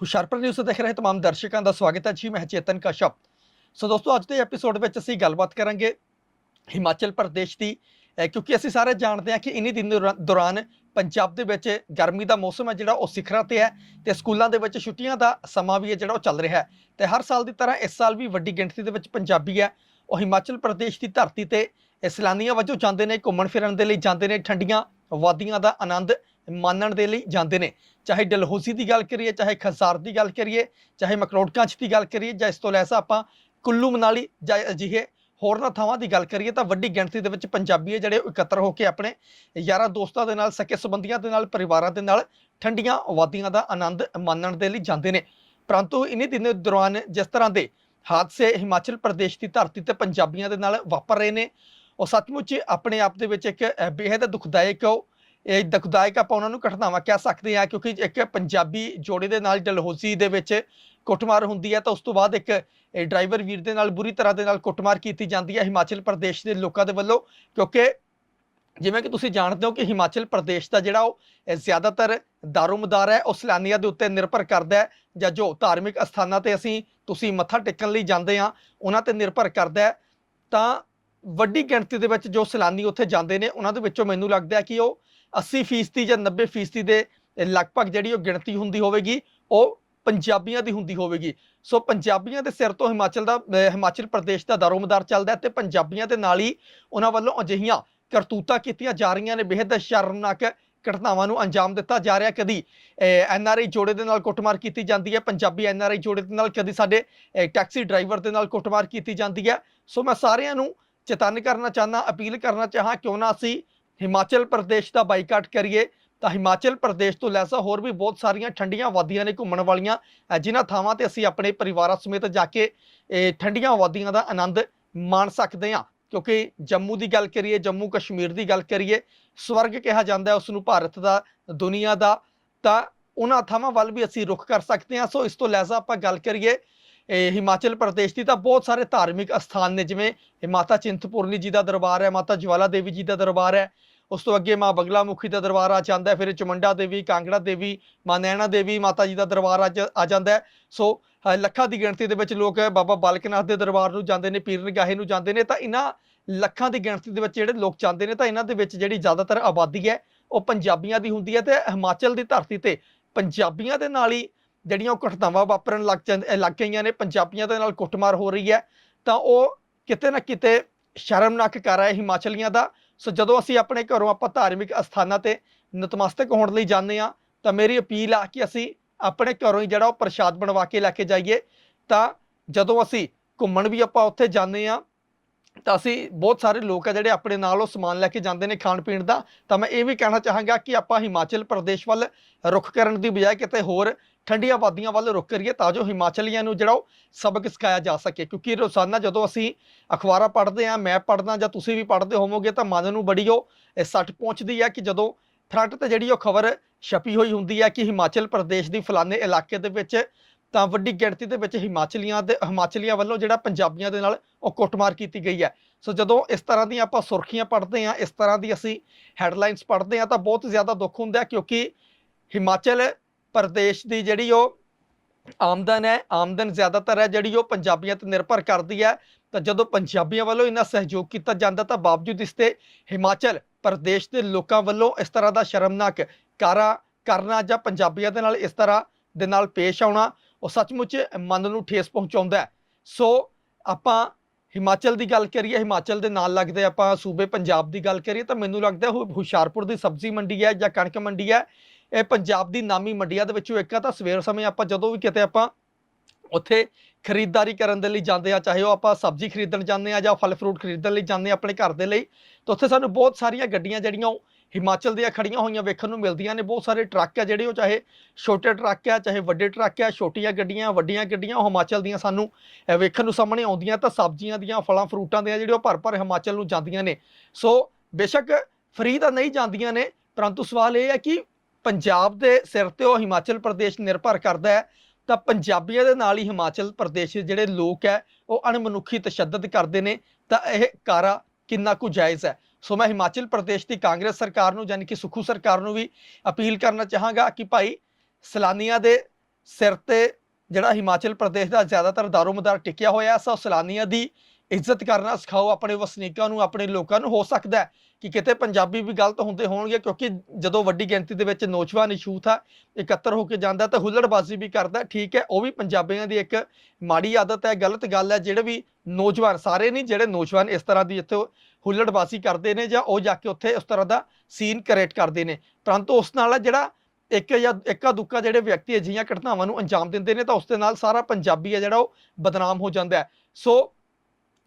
Hoshiarpur news ਦੇਖ ਰਹੇ तमाम ਦਰਸ਼ਕਾਂ ਦਾ ਸਵਾਗਤ ਹੈ ਜੀ ਮੈਂ ਚੇਤਨ ਕਸ਼ਪ ਸੋ ਦੋਸਤੋ ਅੱਜ ਦੇ ਐਪੀਸੋਡ ਵਿੱਚ ਅਸੀਂ ਗੱਲਬਾਤ ਕਰਾਂਗੇ ਹਿਮਾਚਲ ਪ੍ਰਦੇਸ਼ ਦੀ ਅਹ ਕਿਉਂਕਿ ਅਸੀਂ ਸਾਰੇ ਜਾਣਦੇ ਹਾਂ ਕਿ ਇਨੀ ਦਿਨ ਦੌਰਾ- ਦੌਰਾਨ ਪੰਜਾਬ ਦੇ ਵਿੱਚ ਗਰਮੀ ਦਾ ਮੌਸਮ ਹੈ ਜਿਹੜਾ ਉਹ ਸਿਖਰਾਂ ਤੇ ਹੈ ਤੇ ਸਕੂਲਾਂ ਦੇ ਵਿੱਚ ਛੁੱਟੀਆਂ ਦਾ ਸਮਾਂ ਵੀ ਹੈ ਜਿਹੜਾ ਉਹ ਚੱਲ ਰਿਹਾ ਹੈ ਤੇ ਹਰ ਸਾਲ ਦੀ ਤਰ੍ਹਾਂ ਇਸ ਸਾਲ ਵੀ ਵੱਡੀ ਗਿਣਤੀ ਦੇ ਵਿੱਚ ਪੰਜਾਬੀ ਹੈ ਉਹ ਹਿਮਾਚਲ ਪ੍ਰਦੇਸ਼ ਦੀ ਧਰਤੀ ਤੇ ਸੈਲਾਨੀਆਂ ਵਜੋਂ ਜਾਂਦੇ ਨੇ ਘੁੰਮਣ ਫਿਰਨ ਦੇ ਲਈ ਜਾਂਦੇ ਨੇ ਠੰਡੀਆਂ ਵਾਦੀਆਂ ਦਾ ਆਨੰਦ ਮਾਨਣ ਦੇ ਲਈ ਜਾਂਦੇ ਨੇ। ਚਾਹੇ ਡਲਹੌਜ਼ੀ ਦੀ ਗੱਲ ਕਰੀਏ ਚਾਹੇ ਖਸਾਰ ਦੀ ਗੱਲ ਕਰੀਏ ਚਾਹੇ ਮਕਰੋਟਕਾਂਚ ਦੀ ਗੱਲ ਕਰੀਏ ਜਾਂ ਇਸ ਤੋਂ ਲੈਸਾ ਆਪਾਂ ਕੁੱਲੂ ਮਨਾਲੀ ਜਾਂ ਅਜਿਹੇ ਹੋਰਨਾਂ ਥਾਵਾਂ ਦੀ ਗੱਲ ਕਰੀਏ ਤਾਂ ਵੱਡੀ ਗਿਣਤੀ ਦੇ ਵਿੱਚ ਪੰਜਾਬੀ ਹੈ ਜਿਹੜੇ ਉਹ ਇਕੱਤਰ ਹੋ ਕੇ ਆਪਣੇ ਯਾਰਾਂ ਦੋਸਤਾਂ ਦੇ ਨਾਲ ਸਕੇ ਸੰਬੰਧੀਆਂ ਦੇ ਨਾਲ ਪਰਿਵਾਰਾਂ ਦੇ ਨਾਲ ਠੰਡੀਆਂ ਵਾਦੀਆਂ ਦਾ ਆਨੰਦ ਮਾਣਨ ਦੇ ਲਈ ਜਾਂਦੇ ਨੇ। ਪਰੰਤੂ ਇਨੀ ਦਿਨ ਦੌਰਾਨ ਜਿਸ ਤਰ੍ਹਾਂ ਦੇ ਹਾਦਸੇ ਹਿਮਾਚਲ ਪ੍ਰਦੇਸ਼ ਦੀ ਧਰਤੀ ਤੇ ਪੰਜਾਬੀਆਂ ਦੇ ਨਾਲ ਵਾਪਰ ਰਹੇ ਨੇ ਉਹ ਸੱਚਮੁੱਚ ਆਪਣੇ ਆਪ ਦੇ ਵਿੱਚ ਇੱਕ ਅਹ, ਬੇਹੱਦ ਦੁਖਦਾਇਕ ਇਹ ਦੁਖਦਾਇਕ ਆਪਾਂ ਉਹਨਾਂ ਨੂੰ ਘਟਨਾਵਾਂ ਕਹਿ ਸਕਦੇ ਹਾਂ, ਕਿਉਂਕਿ ਇੱਕ ਪੰਜਾਬੀ ਜੋੜੇ ਦੇ ਨਾਲ ਡਲਹੌਜ਼ੀ ਦੇ ਵਿੱਚ ਕੁੱਟਮਾਰ ਹੁੰਦੀ ਹੈ ਤਾਂ ਉਸ ਤੋਂ ਬਾਅਦ ਇੱਕ ਡਰਾਈਵਰ ਵੀਰ ਦੇ ਨਾਲ ਬੁਰੀ ਤਰ੍ਹਾਂ ਦੇ ਨਾਲ ਕੁੱਟਮਾਰ ਕੀਤੀ ਜਾਂਦੀ ਹੈ ਹਿਮਾਚਲ ਪ੍ਰਦੇਸ਼ ਦੇ ਲੋਕਾਂ ਦੇ ਵੱਲੋਂ, ਕਿਉਂਕਿ ਜਿਵੇਂ ਕਿ ਤੁਸੀਂ ਜਾਣਦੇ ਹੋ ਕਿ ਹਿਮਾਚਲ ਪ੍ਰਦੇਸ਼ ਦਾ ਜਿਹੜਾ ਉਹ, ਇਹ ਜ਼ਿਆਦਾਤਰ ਦਾਰੋਮਦਾਰ ਹੈ, ਉਹ ਸੈਲਾਨੀਆਂ ਦੇ ਉੱਤੇ ਨਿਰਭਰ ਕਰਦਾ ਹੈ ਜਾਂ ਜੋ ਧਾਰਮਿਕ ਅਸਥਾਨਾਂ ਤੇ ਅਸੀਂ, ਤੁਸੀਂ ਮੱਥਾ ਟੇਕਣ ਲਈ ਜਾਂਦੇ ਆ ਉਹਨਾਂ ਤੇ ਨਿਰਭਰ ਕਰਦਾ ਹੈ। ਤਾਂ ਵੱਡੀ ਗਿਣਤੀ ਦੇ ਵਿੱਚ ਜੋ ਸੈਲਾਨੀ ਉੱਥੇ ਜਾਂਦੇ ਨੇ, ਉਹਨਾਂ ਦੇ ਵਿੱਚੋਂ ਮੈਨੂੰ ਲੱਗਦਾ ਹੈ ਕਿ ਉਹ 80% ਜਾਂ 90% ਦੇ ਲਗਭਗ ਜਿਹੜੀ ਉਹ ਗਿਣਤੀ ਹੁੰਦੀ ਹੋਵੇਗੀ, ਉਹ ਪੰਜਾਬੀਆਂ ਦੀ ਹੁੰਦੀ ਹੋਵੇਗੀ। ਸੋ ਪੰਜਾਬੀਆਂ ਦੇ ਸਿਰ ਤੋਂ ਹਿਮਾਚਲ ਦਾ ਹਿਮਾਚਲ ਪ੍ਰਦੇਸ਼ ਦਾ ਦਾਰੋਮਦਾਰ ਚੱਲਦਾ ਹੈ ਤੇ ਪੰਜਾਬੀਆਂ ਦੇ ਨਾਲ ਹੀ ਉਹਨਾਂ ਵੱਲੋਂ ਅਜਿਹੀਆਂ ਕਰਤੂਤਾਂ ਕੀਤੀਆਂ ਜਾ ਰਹੀਆਂ ਨੇ। ਬੇहद ਸ਼ਰਮਨਾਕ ਘਟਨਾਵਾਂ ਨੂੰ ਅੰਜਾਮ ਦਿੱਤਾ ਜਾ ਰਿਹਾ ਕਦੀ ਐਨਆਰਆਈ ਜੋੜੇ ਦੇ ਨਾਲ ਕੁੱਟਮਾਰ ਕੀਤੀ ਜਾਂਦੀ ਹੈ। ਪੰਜਾਬੀ ਐਨਆਰਆਈ ਜੋੜੇ ਦੇ ਨਾਲ ਕਦੀ ਸਾਡੇ ਟੈਕਸੀ ਡਰਾਈਵਰ ਦੇ ਨਾਲ ਕੁੱਟਮਾਰ ਕੀਤੀ ਜਾਂਦੀ ਹੈ। ਸੋ ਮੈਂ ਸਾਰਿਆਂ ਨੂੰ ਚੇਤਨ ਕਰਨਾ ਚਾਹੁੰਦਾ, ਅਪੀਲ ਕਰਨਾ ਚਾਹਾਂ, ਕਿਉਂ ਨਾ ਅਸੀਂ ਹਿਮਾਚਲ ਪ੍ਰਦੇਸ਼ ਦਾ ਬਾਈਕਾਟ ਕਰੀਏ, ਤਾਂ ਹਿਮਾਚਲ ਪ੍ਰਦੇਸ਼ ਤੋਂ ਲੈਸਾ ਹੋਰ ਵੀ ਬਹੁਤ ਸਾਰੀਆਂ ਠੰਡੀਆਂ ਵਾਦੀਆਂ ਨੇ ਘੁੰਮਣ ਵਾਲੀਆਂ ਜਿਨ੍ਹਾਂ ਥਾਵਾਂ ਤੇ ਅਸੀਂ ਆਪਣੇ ਪਰਿਵਾਰਾਂ ਸਮੇਤ ਜਾ ਕੇ, ਇਹ ਠੰਡੀਆਂ ਵਾਦੀਆਂ ਦਾ ਆਨੰਦ ਮਾਣ ਸਕਦੇ ਹਾਂ। ਕਿਉਂਕਿ ਜੰਮੂ ਦੀ ਗੱਲ ਕਰੀਏ, ਜੰਮੂ ਕਸ਼ਮੀਰ ਦੀ ਗੱਲ ਕਰੀਏ, ਸਵਰਗ ਕਿਹਾ ਜਾਂਦਾ ਹੈ, ਉਸ ਨੂੰ ਭਾਰਤ ਦਾ, ਦੁਨੀਆ ਦਾ, ਤਾਂ ਉਹਨਾਂ ਥਾਵਾਂ ਵੱਲ ਵੀ ਅਸੀਂ ਰੁਖ ਕਰ ਸਕਦੇ ਹਾਂ। ਸੋ ਇਸ ਤੋਂ ਲੈਸਾ ਆਪਾਂ ਗੱਲ ਕਰੀਏ ਹਿਮਾਚਲ ਪ੍ਰਦੇਸ਼ ਦੀ ਤਾਂ ਬਹੁਤ ਸਾਰੇ ਧਾਰਮਿਕ ਅਸਥਾਨ ਨੇ, ਜਿਵੇਂ ਇਹ ਮਾਤਾ ਚਿੰਤਪੁਰਨੀ ਜੀ ਦਾ ਦਰਬਾਰ ਹੈ, ਮਾਤਾ ਜਵਾਲਾ ਦੇਵੀ ਜੀ ਦਾ ਦਰਬਾਰ ਹੈ, ਉਸ ਤੋਂ ਅੱਗੇ ਮਾਂ ਬਗਲਾ ਮੁਖੀ ਦਾ ਦਰਬਾਰ ਆ ਜਾਂਦਾ ਫਿਰ ਚਮੰਡਾ ਦੇਵੀ, ਕਾਂਗੜਾ ਦੇਵੀ, ਮਾਂ ਨੈਣਾ ਦੇਵੀ ਮਾਤਾ ਜੀ ਦਾ ਦਰਬਾਰ ਆ ਜ- ਆ ਜਾਂਦਾ ਸੋ ਲੱਖਾਂ ਦੀ ਗਿਣਤੀ ਦੇ ਵਿੱਚ ਲੋਕ ਬਾਬਾ ਬਾਲਕਨਾਥ ਦੇ ਦਰਬਾਰ ਨੂੰ ਜਾਂਦੇ ਨੇ, ਪੀਰ ਨਿਗਾਹੇ ਨੂੰ ਜਾਂਦੇ ਨੇ, ਤਾਂ ਇਹਨਾਂ ਲੱਖਾਂ ਦੀ ਗਿਣਤੀ ਦੇ ਵਿੱਚ ਜਿਹੜੇ ਲੋਕ ਜਾਂਦੇ ਨੇ, ਤਾਂ ਇਹਨਾਂ ਦੇ ਵਿੱਚ ਜਿਹੜੀ ਜ਼ਿਆਦਾਤਰ ਆਬਾਦੀ ਹੈ, ਉਹ ਪੰਜਾਬੀਆਂ ਦੀ ਹੁੰਦੀ ਹੈ ਤੇ ਹਿਮਾਚਲ ਦੀ ਧਰਤੀ ਤੇ ਪੰਜਾਬੀਆਂ ਦੇ ਨਾਲ ਹੀ ਜਿਹੜੀਆਂ ਉਹ ਘਟਨਾਵਾਂ ਵਾਪਰਨ ਲੱਗ ਜਾਂਦ- ਲੱਗ ਗਈਆਂ ਨੇ, ਪੰਜਾਬੀਆਂ ਦੇ ਨਾਲ ਕੁੱਟਮਾਰ ਹੋ ਰਹੀ ਹੈ, ਤਾਂ ਉਹ ਕਿਤੇ ਨਾ ਕਿਤੇ ਸ਼ਰਮਨਾਕ ਕਰ ਹੈ ਹਿਮਾਚਲੀਆਂ ਦਾ। ਸੋ ਜਦੋਂ ਅਸੀਂ ਆਪਣੇ ਘਰੋਂ ਆਪਾਂ ਧਾਰਮਿਕ ਅਸਥਾਨਾਂ ਤੇ ਨਤਮਸਤਕ ਹੋਣ ਲਈ ਜਾਂਦੇ ਆ ਤਾਂ ਮੇਰੀ ਅਪੀਲ ਆ ਕਿ ਅਸੀਂ ਆਪਣੇ ਘਰੋਂ ਹੀ ਜਿਹੜਾ ਉਹ ਪ੍ਰਸ਼ਾਦ ਬਣਵਾ ਕੇ ਲੈ ਕੇ ਜਾਈਏ। ਤਾਂ ਜਦੋਂ ਅਸੀਂ ਘੁੰਮਣ ਵੀ ਆਪਾਂ ਉੱਥੇ ਜਾਂਦੇ ਆ ਤਾਂ ਅਸੀਂ ਬਹੁਤ ਸਾਰੇ ਲੋਕ ਆ ਜਿਹੜੇ ਆਪਣੇ ਨਾਲ ਉਹ ਸਮਾਨ ਲੈ ਕੇ ਜਾਂਦੇ ਨੇ ਖਾਣ ਪੀਣ ਦਾ। ਤਾਂ ਮੈਂ ਇਹ ਵੀ ਕਹਿਣਾ ਚਾਹਾਂਗਾ ਕਿ ਆਪਾਂ ਹਿਮਾਚਲ ਪ੍ਰਦੇਸ਼ ਵੱਲ ਰੁਖ ਕਰਨ ਦੀ ਬਜਾਏ ਕਿਤੇ ਹੋਰ ਠੰਡੀਆਂ ਵਾਦੀਆਂ ਵੱਲ ਰੁਖ ਕਰੀਏ ਤਾਂ ਜੋ ਹਿਮਾਚਲੀਆਂ ਨੂੰ ਜਿਹੜਾ ਉਹ ਸਬਕ ਸਿਖਾਇਆ ਜਾ ਸਕੇ। ਕਿਉਂਕਿ ਰੋਜ਼ਾਨਾ ਜਦੋਂ ਅਸੀਂ ਅਖਬਾਰਾਂ ਪੜ੍ਹਦੇ ਆ ਮੈਂ ਪੜ੍ਹਦਾ ਜਾਂ ਤੁਸੀਂ ਵੀ ਪੜ੍ਹਦੇ ਹੋਵੋਗੇ ਤਾਂ ਮਨ ਨੂੰ ਬੜੀ ਉਹ, ਇਹ ਸੱਟ ਪਹੁੰਚਦੀ ਹੈ ਕਿ ਜਦੋਂ ਫਰੰਟ ਤੇ ਜਿਹੜੀ ਉਹ ਖਬਰ ਛਪੀ ਹੋਈ ਹੁੰਦੀ ਹੈ ਕਿ ਹਿਮਾਚਲ ਪ੍ਰਦੇਸ਼ ਦੀ ਫਲਾਣੇ ਇਲਾਕੇ ਦੇ ਵਿੱਚ ਤਾਂ ਵੱਡੀ ਗਿਣਤੀ ਦੇ ਵਿੱਚ ਹਿਮਾਚਲੀਆਂ ਦੇ ਹਿਮਾਚਲੀਆਂ ਵੱਲੋਂ ਜਿਹੜਾ ਪੰਜਾਬੀਆਂ ਦੇ ਨਾਲ ਉਹ ਕੁੱਟਮਾਰ ਕੀਤੀ ਗਈ ਹੈ। ਸੋ ਜਦੋਂ ਇਸ ਤਰ੍ਹਾਂ ਦੀਆਂ ਆਪਾਂ ਸੁਰਖੀਆਂ ਪੜ੍ਹਦੇ ਹਾਂ, ਇਸ ਤਰ੍ਹਾਂ ਦੀ ਅਸੀਂ ਹੈਡਲਾਈਨਸ ਪੜ੍ਹਦੇ ਹਾਂ, ਤਾਂ ਬਹੁਤ ਜ਼ਿਆਦਾ ਦੁੱਖ ਹੁੰਦਾ ਕਿਉਂਕਿ ਹਿਮਾਚਲ ਪ੍ਰਦੇਸ਼ ਦੀ ਜਿਹੜੀ ਉਹ ਆਮਦਨ ਹੈ, ਆਮਦਨ ਜ਼ਿਆਦਾਤਰ ਹੈ ਜਿਹੜੀ ਉਹ ਪੰਜਾਬੀਆਂ ਤੇ ਨਿਰਭਰ ਕਰਦੀ ਹੈ। ਤਾਂ ਜਦੋਂ ਪੰਜਾਬੀਆਂ ਵੱਲੋਂ ਇੰਨਾ ਸਹਿਯੋਗ ਕੀਤਾ ਜਾਂਦਾ, ਤਾਂ ਬਾਵਜੂਦ ਇਸ ਤੇ ਹਿਮਾਚਲ ਪ੍ਰਦੇਸ਼ ਦੇ ਲੋਕਾਂ ਵੱਲੋਂ ਇਸ ਤਰ੍ਹਾਂ ਦਾ ਸ਼ਰਮਨਾਕ ਕਾਰਾ ਕਰਨਾ ਜਾਂ ਪੰਜਾਬੀਆਂ ਦੇ ਨਾਲ ਇਸ ਤਰ੍ਹਾਂ ਦੇ ਨਾਲ ਪੇਸ਼ ਆਉਣਾ ਉਹ ਸੱਚਮੁੱਚ ਮਨ ਨੂੰ ਠੇਸ ਪਹੁੰਚਾਉਂਦਾ ਸੋ ਆਪਾਂ ਹਿਮਾਚਲ ਦੀ ਗੱਲ ਕਰੀਏ, ਹਿਮਾਚਲ ਦੇ ਨਾਲ ਲੱਗਦੇ ਆਪਾਂ ਸੂਬੇ ਪੰਜਾਬ ਦੀ ਗੱਲ ਕਰੀਏ ਤਾਂ ਮੈਨੂੰ ਲੱਗਦਾ ਹੁ- ਹੁਸ਼ਿਆਰਪੁਰ ਦੀ ਸਬਜ਼ੀ ਮੰਡੀ ਹੈ ਜਾਂ ਕਣਕ ਮੰਡੀ ਹੈ, ਇਹ ਪੰਜਾਬ ਦੀ ਨਾਮੀ ਮੰਡੀਆਂ ਦੇ ਵਿੱਚੋਂ ਇੱਕ ਆ ਤਾਂ ਸਵੇਰ ਸਮੇਂ ਆਪਾਂ ਜਦੋਂ ਵੀ ਕਿਤੇ ਆਪਾਂ ਉੱਥੇ ਖਰੀਦਦਾਰੀ ਕਰਨ ਦੇ ਲਈ ਜਾਂਦੇ ਆ ਚਾਹੇ ਉਹ ਆਪਾਂ ਸਬਜ਼ੀ ਖਰੀਦਣ ਜਾਂਦੇ ਆ ਜਾਂ ਫਲ ਫਰੂਟ ਖਰੀਦਣ ਲਈ ਜਾਂਦੇ ਆ ਆਪਣੇ ਘਰ ਦੇ ਲਈ, ਤਾਂ ਉੱਥੇ ਸਾਨੂੰ ਬਹੁਤ ਸਾਰੀਆਂ ਗੱਡੀਆਂ ਜਿਹੜੀਆਂ ਉਹ ਹਿਮਾਚਲ ਦੀਆਂ ਖੜੀਆਂ ਹੋਈਆਂ ਵੇਖਣ ਨੂੰ ਮਿਲਦੀਆਂ ਨੇ। ਬਹੁਤ ਸਾਰੇ ਟਰੱਕ ਆ ਜਿਹੜੇ ਉਹ ਚਾਹੇ ਛੋਟੇ ਟਰੱਕ ਆ, ਚਾਹੇ ਵੱਡੇ ਟਰੱਕ ਆ, ਛੋਟੀਆਂ ਗੱਡੀਆਂ, ਵੱਡੀਆਂ ਗੱਡੀਆਂ, ਉਹ ਹਿਮਾਚਲ ਦੀਆਂ ਸਾਨੂੰ ਵੇਖਣ ਨੂੰ ਸਾਹਮਣੇ ਆਉਂਦੀਆਂ। ਤਾਂ ਸਬਜ਼ੀਆਂ ਦੀਆਂ, ਫਲਾਂ, ਫਰੂਟਾਂ ਦੀਆਂ ਜਿਹੜੀਆਂ ਉਹ ਭਰ ਭਰ ਹਿਮਾਚਲ ਨੂੰ ਜਾਂਦੀਆਂ ਨੇ। ਸੋ ਬੇਸ਼ੱਕ ਫਰੀ ਤਾਂ ਨਹੀਂ ਜਾਂਦੀਆਂ ਨੇ, ਪਰੰਤੂ ਸਵਾਲ ਇਹ ਹੈ ਕਿ ਪੰਜਾਬ ਦੇ ਸਿਰ ਤੇ ਉਹ ਹਿਮਾਚਲ ਪ੍ਰਦੇਸ਼ ਨਿਰਭਰ ਕਰਦਾ ਹੈ, ਤਾਂ ਪੰਜਾਬੀਆਂ ਦੇ ਨਾਲ ਹੀ ਹਿਮਾਚਲ ਪ੍ਰਦੇਸ਼ ਦੇ ਜਿਹੜੇ ਲੋਕ ਹੈ, ਉਹ ਅਣਮਨੁੱਖੀ ਤਸ਼ੱਦਦ ਕਰਦੇ ਨੇ। ਤਾਂ ਇਹ ਕਾਰਾ ਕਿੰਨਾ ਕੁ ਜਾਇਜ਼ ਹੈ? ਸੋ ਮੈਂ ਹਿਮਾਚਲ ਪ੍ਰਦੇਸ਼ ਦੀ ਕਾਂਗਰਸ ਸਰਕਾਰ ਨੂੰ ਯਾਨੀ ਕਿ ਸੁਖੂ ਸਰਕਾਰ ਨੂੰ ਵੀ ਅਪੀਲ ਕਰਨਾ ਚਾਹਾਂਗਾ ਕਿ ਭਾਈ ਸੈਲਾਨੀਆਂ ਦੇ ਸਿਰ ਤੇ ਜਿਹੜਾ ਹਿਮਾਚਲ ਪ੍ਰਦੇਸ਼ ਦਾ ਜ਼ਿਆਦਾਤਰ ਦਾਰੋਮਦਾਰ ਟਿਕਿਆ ਹੋਇਆ ਸੋ ਸੈਲਾਨੀਆਂ ਦੀ ਇੱਜ਼ਤ ਕਰਨਾ ਸਿਖਾਓ ਆਪਣੇ ਵਸਨੀਕਾਂ ਨੂੰ, ਆਪਣੇ ਲੋਕਾਂ ਨੂੰ, ਹੋ ਸਕਦਾ ਕਿ ਕਿਤੇ ਪੰਜਾਬੀ ਵੀ ਗਲਤ ਹੁੰਦੇ ਹੋਣਗੇ, ਕਿਉਂਕਿ ਜਦੋਂ ਵੱਡੀ ਗਿਣਤੀ ਦੇ ਵਿੱਚ ਨੌਜਵਾਨ ਯੂਥ ਆ, ਇਕੱਤਰ ਹੋ ਕੇ ਜਾਂਦਾ ਤਾਂ ਹੁੱਲੜਬਾਜ਼ੀ ਵੀ ਕਰਦਾ, ਠੀਕ ਹੈ, ਉਹ ਵੀ ਪੰਜਾਬੀਆਂ ਦੀ ਇੱਕ ਮਾੜੀ ਆਦਤ ਹੈ, ਗਲਤ ਗੱਲ ਹੈ, ਜਿਹੜੇ ਵੀ ਨੌਜਵਾਨ, ਸਾਰੇ ਨਹੀਂ, ਜਿਹੜੇ ਨੌਜਵਾਨ ਇਸ ਤਰ੍ਹਾਂ ਦੀ ਇੱਥੇ ਹੁੱਲੜਬਾਜ਼ੀ ਕਰਦੇ ਨੇ ਜਾਂ ਉਹ ਜਾ ਕੇ ਉੱਥੇ ਉਸ ਤਰ੍ਹਾਂ ਦਾ ਸੀਨ ਕ੍ਰੀਏਟ ਕਰਦੇ ਨੇ, ਪਰੰਤੂ ਉਸ ਨਾਲ ਜਿਹੜਾ ਇੱਕ ਜਾਂ ਇੱਕਾ ਦੁੱਕਾ ਜਿਹੜੇ ਵਿਅਕਤੀ ਅਜਿਹੀਆਂ ਘਟਨਾਵਾਂ ਨੂੰ ਅੰਜਾਮ ਦਿੰਦੇ ਨੇ ਤਾਂ ਉਸ ਦੇ ਨਾਲ ਸਾਰਾ ਪੰਜਾਬੀ ਹੈ ਜਿਹੜਾ ਉਹ ਬਦਨਾਮ ਹੋ ਜਾਂਦਾ ਸੋ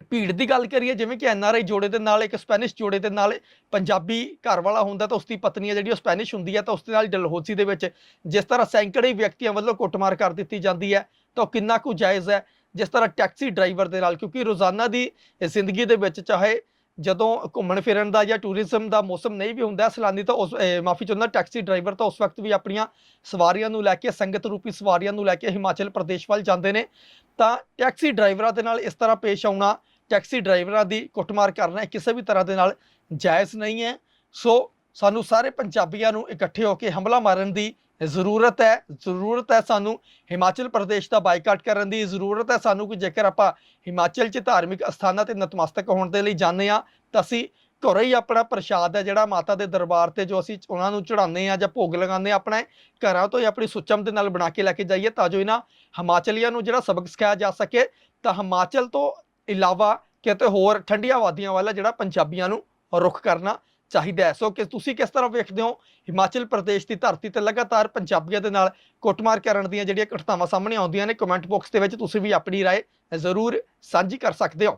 ਭੀੜ ਦੀ ਗੱਲ ਕਰੀਏ, ਜਿਵੇਂ ਕਿ ਐਨਆਰਆਈ ਜੋੜੇ ਦੇ ਨਾਲ, ਇੱਕ ਸਪੈਨਿਸ਼ ਜੋੜੇ ਦੇ ਨਾਲ ਪੰਜਾਬੀ ਘਰ ਵਾਲਾ ਹੁੰਦਾ ਤਾਂ ਉਸ ਦੀ ਪਤਨੀ ਹੈ ਜਿਹੜੀ ਉਹ ਸਪੈਨਿਸ਼ ਹੁੰਦੀ ਹੈ ਤਾਂ ਉਸ ਦੇ ਨਾਲ ਡਲਹੌਜ਼ੀ ਦੇ ਵਿੱਚ ਜਿਸ ਤਰ੍ਹਾਂ ਸੈਂਕੜੇ ਵਿਅਕਤੀਆਂ ਵੱਲੋਂ ਕੁੱਟਮਾਰ ਕਰ ਦਿੱਤੀ ਜਾਂਦੀ ਹੈ, ਤਾਂ ਉਹ ਕਿੰਨਾ ਕੁ ਜਾਇਜ਼ ਹੈ, ਜਿਸ ਤਰ੍ਹਾਂ ਟੈਕਸੀ ਡਰਾਈਵਰ ਦੇ ਨਾਲ, ਕਿਉਂਕਿ ਰੋਜ਼ਾਨਾ ਦੀ ਜ਼ਿੰਦਗੀ ਦੇ ਵਿੱਚ ਚਾਹੇ ਜਦੋਂ ਘੁੰਮਣ ਫਿਰਨ ਦਾ ਜਾਂ ਟੂਰਿਜ਼ਮ ਦਾ ਮੌਸਮ ਨਹੀਂ ਵੀ ਹੁੰਦਾ, ਸੈਲਾਨੀ ਤਾਂ ਉਸ ਮਾਫੀ ਚਾਹੁੰਦਾ, ਟੈਕਸੀ ਡਰਾਈਵਰ ਤਾਂ ਉਸ ਵਕਤ ਵੀ ਆਪਣੀਆਂ ਸਵਾਰੀਆਂ ਨੂੰ ਲੈ ਕੇ, ਸੰਗਤ ਰੂਪੀ ਸਵਾਰੀਆਂ ਨੂੰ ਲੈ ਕੇ ਹਿਮਾਚਲ ਪ੍ਰਦੇਸ਼ ਵੱਲ ਜਾਂਦੇ ਨੇ, ਤਾਂ ਟੈਕਸੀ ਡਰਾਈਵਰਾਂ ਦੇ ਨਾਲ ਇਸ ਤਰ੍ਹਾਂ ਪੇਸ਼ ਆਉਣਾ ਟੈਕਸੀ ਡਰਾਈਵਰਾਂ ਦੀ ਕੁੱਟਮਾਰ ਕਰਨਾ ਕਿਸੇ ਵੀ ਤਰ੍ਹਾਂ ਦੇ ਨਾਲ ਜਾਇਜ਼ ਨਹੀਂ ਹੈ। ਸੋ ਸਾਨੂੰ ਸਾਰੇ ਪੰਜਾਬੀਆਂ ਨੂੰ ਇਕੱਠੇ ਹੋ ਕੇ ਹਮਲਾ ਮਾਰਨ ਦੀ ਜ਼ਰੂਰਤ ਹੈ। ਜ਼ਰੂਰਤ ਹੈ ਸਾਨੂੰ ਹਿਮਾਚਲ ਪ੍ਰਦੇਸ਼ ਦਾ ਬਾਈਕਾਟ ਕਰਨ ਦੀ। ਜ਼ਰੂਰਤ ਹੈ ਸਾਨੂੰ ਕਿ ਜੇਕਰ ਆਪਾਂ ਹਿਮਾਚਲ 'ਚ ਧਾਰਮਿਕ ਅਸਥਾਨਾਂ ਤੇ ਨਤਮਸਤਕ ਹੋਣ ਦੇ ਲਈ ਜਾਂਦੇ ਆ ਤਾਂ ਅਸੀਂ ਘਰੋਂ ਹੀ ਆਪਣਾ ਪ੍ਰਸ਼ਾਦ ਹੈ, ਜਿਹੜਾ ਮਾਤਾ ਦੇ ਦਰਬਾਰ ਤੇ ਜੋ ਅਸੀਂ ਉਹਨਾਂ ਨੂੰ ਚੜਾਉਂਦੇ ਆ ਜਾਂ ਭੋਗ ਲਗਾਉਂਦੇ ਆ ਆਪਣੇ ਘਰਾਂ ਤੋਂ ਹੀ ਆਪਣੀ ਸੁਚਮ ਦੇ ਨਾਲ ਬਣਾ ਕੇ ਲੈ ਕੇ ਜਾਈਏ, ਤਾਂ ਜੋ ਇਹਨਾਂ ਹਿਮਾਚਲੀਆਂ ਨੂੰ ਜਿਹੜਾ ਸਬਕ ਸਿਖਾਇਆ ਜਾ ਸਕੇ। ਤਾਂ ਹਿਮਾਚਲ ਤੋਂ ਇਲਾਵਾ ਕਿਤੇ ਹੋਰ ਠੰਡੀਆਂ ਵਾਦੀਆਂ ਵਾਲਾ ਜਿਹੜਾ ਪੰਜਾਬੀਆਂ ਨੂੰ ਰੁਖ ਕਰਨਾ ਚਾਹੀਦਾ ਹੈ ਸੋ ਕਿ ਤੁਸੀਂ ਕਿਸ ਤਰ੍ਹਾਂ ਵੇਖਦੇ ਹੋ ਹਿਮਾਚਲ ਪ੍ਰਦੇਸ਼ ਦੀ ਧਰਤੀ ਤੇ ਲਗਾਤਾਰ ਪੰਜਾਬੀਆਂ ਦੇ ਨਾਲ ਕੁੱਟਮਾਰ ਕਰਨ ਦੀਆਂ ਜਿਹੜੀਆਂ ਘਟਨਾਵਾਂ ਸਾਹਮਣੇ ਆਉਂਦੀਆਂ ਨੇ ਕਮੈਂਟ ਬਾਕਸ ਦੇ ਵਿੱਚ ਤੁਸੀਂ ਵੀ ਆਪਣੀ رائے ਜ਼ਰੂਰ ਸਾਂਝੀ ਕਰ ਸਕਦੇ ਹੋ